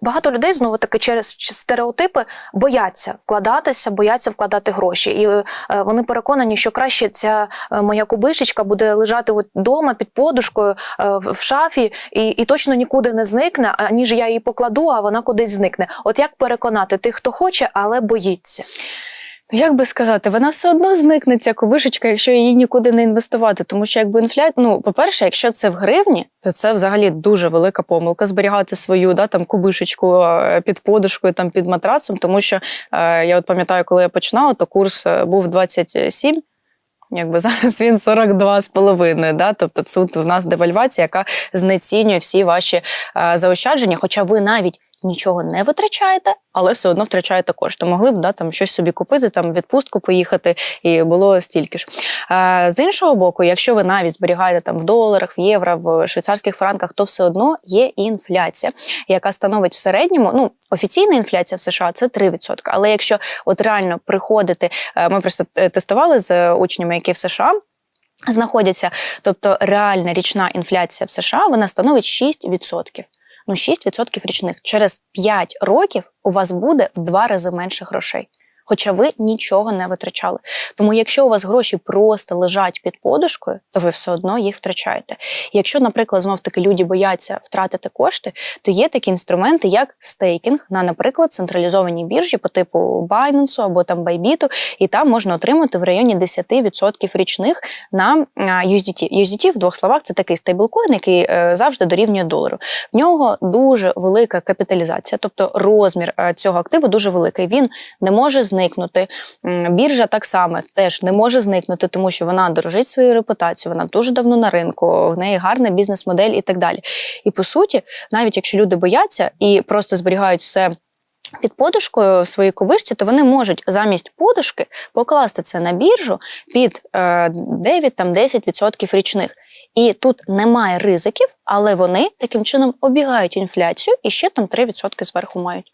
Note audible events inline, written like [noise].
Багато людей знову таки через стереотипи бояться вкладатися, бояться вкладати гроші. І е, вони переконані, що краще ця е, моя кубишечка буде лежати от вдома під подушкою е, в шафі і, і точно нікуди не зникне, аніж я її покладу, а вона кудись зникне. От як переконати тих, хто хоче, але боїться. Ну, Як би сказати, вона все одно зникне ця кубишечка, якщо її нікуди не інвестувати. Тому що якби інфляція, ну, по-перше, якщо це в гривні, то це взагалі дуже велика помилка зберігати свою да, там, кубишечку під подушкою, там, під матрацом. Тому що е, я от пам'ятаю, коли я починала, то курс е, був 27. Якби [laughs] зараз він 42,5, да? тобто тут в нас девальвація, яка знецінює всі ваші е, заощадження, хоча ви навіть нічого не витрачаєте, але все одно втрачаєте кошти. Могли б да, там щось собі купити, там відпустку поїхати, і було стільки ж. Е, з іншого боку, якщо ви навіть зберігаєте там в доларах, в євро, в швейцарських франках, то все одно є інфляція, яка становить в середньому, ну офіційна інфляція в США це 3%. Але якщо от реально приходити, е, ми просто е, тестували з учнями, які в США. Знаходяться, тобто реальна річна інфляція в США вона становить 6%. Ну, 6% річних. Через 5 років у вас буде в два рази менше грошей. Хоча ви нічого не витрачали. Тому, якщо у вас гроші просто лежать під подушкою, то ви все одно їх втрачаєте. Якщо, наприклад, знов таки люди бояться втратити кошти, то є такі інструменти, як стейкінг на, наприклад, централізованій біржі по типу Binance або там Bybit, і там можна отримати в районі 10% річних на USDT. USDT, в двох словах, це такий стейблкоін, який е, завжди дорівнює долару. В нього дуже велика капіталізація, тобто розмір е, цього активу дуже великий. Він не може зникнути. Біржа так само теж не може зникнути, тому що вона дорожить своєю репутацією, вона дуже давно на ринку, в неї гарна бізнес-модель і так далі. І по суті, навіть якщо люди бояться і просто зберігають все. Під подушкою в своїй кубишці, то вони можуть замість подушки покласти це на біржу під е, 9-10% річних. І тут немає ризиків, але вони таким чином обігають інфляцію і ще там 3% зверху мають.